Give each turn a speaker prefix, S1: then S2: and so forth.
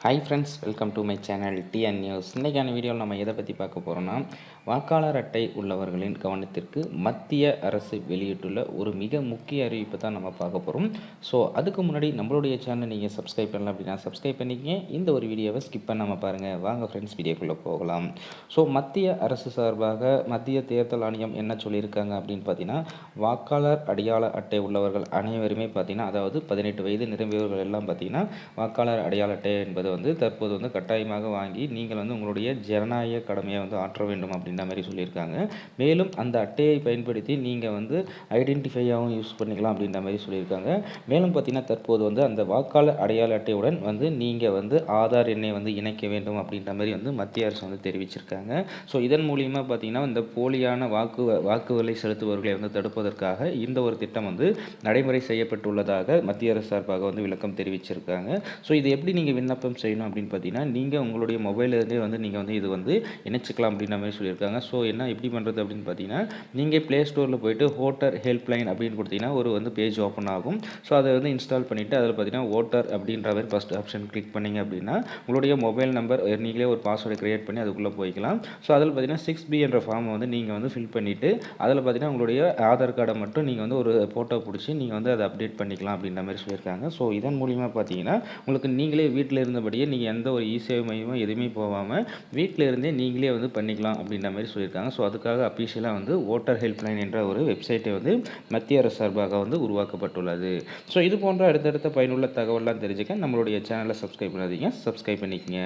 S1: Hi friends welcome to my channel TN news இன்றைக்கான வீடியோவில் நம்ம எதை பற்றி பார்க்க போகிறோன்னா வாக்காளர் அட்டை உள்ளவர்களின் கவனத்திற்கு மத்திய அரசு வெளியிட்டுள்ள ஒரு மிக முக்கிய அறிவிப்பை தான் நம்ம பார்க்க போகிறோம் ஸோ அதுக்கு முன்னாடி நம்மளுடைய சேனல் நீங்கள் சப்ஸ்கிரைப் பண்ணலாம் அப்படின்னா சப்ஸ்கிரைப் பண்ணிக்கங்க. இந்த ஒரு வீடியோவை ஸ்கிப் பண்ணாமல் பாருங்கள் வாங்க ஃப்ரெண்ட்ஸ் வீடியோக்குள்ளே போகலாம். ஸோ மத்திய அரசு சார்பாக மத்திய தேர்தல் ஆணையம் என்ன சொல்லியிருக்காங்க அப்படின்னு பார்த்தீங்கன்னா வாக்காளர் அடையாள அட்டை உள்ளவர்கள் அனைவருமே பார்த்தீங்கன்னா அதாவது பதினெட்டு வயது நிரம்பியவர்கள் எல்லாம் பார்த்தீங்கன்னா வாக்காளர் அடையாள அட்டை என்பது வந்து தற்போது வந்து கட்டாயமாக வாங்கி நீங்கள் வந்து உங்களுடைய ஜனநாயக கடமையை வந்து ஆற்ற வேண்டும் அப்படின்ற மாதிரி சொல்லியிருக்காங்க. மேலும் அந்த அட்டையை பயன்படுத்தி நீங்கள் வந்து ஐடென்டிஃபையாகவும் யூஸ் பண்ணிக்கலாம் அப்படின்ற மாதிரி சொல்லியிருக்காங்க. மேலும் பார்த்தீங்கன்னா தற்போது வந்து அந்த வாக்காளர் அடையாள அட்டையுடன் வந்து நீங்கள் வந்து ஆதார் எண்ணை வந்து இணைக்க வேண்டும் அப்படின்ற மாதிரி வந்து மத்திய அரசு வந்து தெரிவிச்சிருக்காங்க. ஸோ இதன் மூலியமாக பார்த்தீங்கன்னா இந்த போலியான வாக்கு வாக்குகளை செலுத்துபவர்களை வந்து தடுப்பதற்காக இந்த ஒரு திட்டம் வந்து நடைமுறை செய்யப்பட்டுள்ளதாக மத்திய அரசு சார்பாக வந்து விளக்கம் தெரிவிச்சிருக்காங்க. ஸோ இது எப்படி நீங்கள் விண்ணப்பம் செய்யணும் அப்படின்னு பார்த்தீங்கன்னா நீங்கள் உங்களுடைய மொபைல்லேருந்தே வந்து நீங்கள் வந்து இது வந்து இணைச்சிக்கலாம் அப்படின்ற மாதிரி சொல்லியிருக்காங்க. ஸோ என்ன எப்படி பண்ணுறது அப்படின்னு பார்த்தீங்கன்னா நீங்கள் ப்ளே ஸ்டோரில் போயிட்டு ஹோட்டர் ஹெல்ப்லைன் அப்படின்னு கொடுத்தீங்கன்னா ஒரு வந்து பேஜ் ஓப்பன் ஆகும். ஸோ அதை வந்து இன்ஸ்டால் பண்ணிவிட்டு அதில் பார்த்தீங்கன்னா ஓட்டர் அப்படின்ற மாதிரி ஃபஸ்ட் ஆப்ஷன் கிளிக் பண்ணிங்க அப்படின்னா உங்களுடைய மொபைல் நம்பர் நீங்களே ஒரு பாஸ்வேர்டு க்ரியேட் பண்ணி அதுக்குள்ளே போய்க்கலாம். ஸோ அதில் பார்த்தீங்கன்னா சிக்ஸ் பி என்ற ஃபார்மை வந்து நீங்கள் வந்து ஃபில் பண்ணிவிட்டு அதில் பார்த்தீங்கன்னா உங்களுடைய ஆதார் கார்டை மட்டும் நீங்கள் வந்து ஒரு ஃபோட்டோ பிடிச்சி நீங்கள் வந்து அதை அப்டேட் பண்ணிக்கலாம் அப்படின்ற மாதிரி சொல்லியிருக்காங்க. ஸோ இதன் மூலிமா பார்த்தீங்கன்னா உங்களுக்கு நீங்களே வீட்டில் இருந்தபடியே நீங்கள் எந்த ஒரு இசேவை மையமும் எதுவுமே போகாமல் வீட்டில் இருந்தே நீங்களே வந்து பண்ணிக்கலாம் அப்படின்ற மாதிரி சொல்லியிருக்காங்க. ஸோ அதுக்காக அஃபிஷியலாக வந்து ஓட்டர் ஹெல்ப்லைன் என்ற ஒரு வெப்சைட்டை வந்து மத்திய அரசு சார்பாக வந்து உருவாக்கப்பட்டுள்ளது. ஸோ இது போன்ற அடுத்தடுத்த பயனுள்ள தகவலாம் தெரிஞ்சுக்க நம்மளுடைய சேனலை சப்ஸ்கிரைப் பண்ணாதீங்க. சப்ஸ்கிரைப் பண்ணிக்கங்க.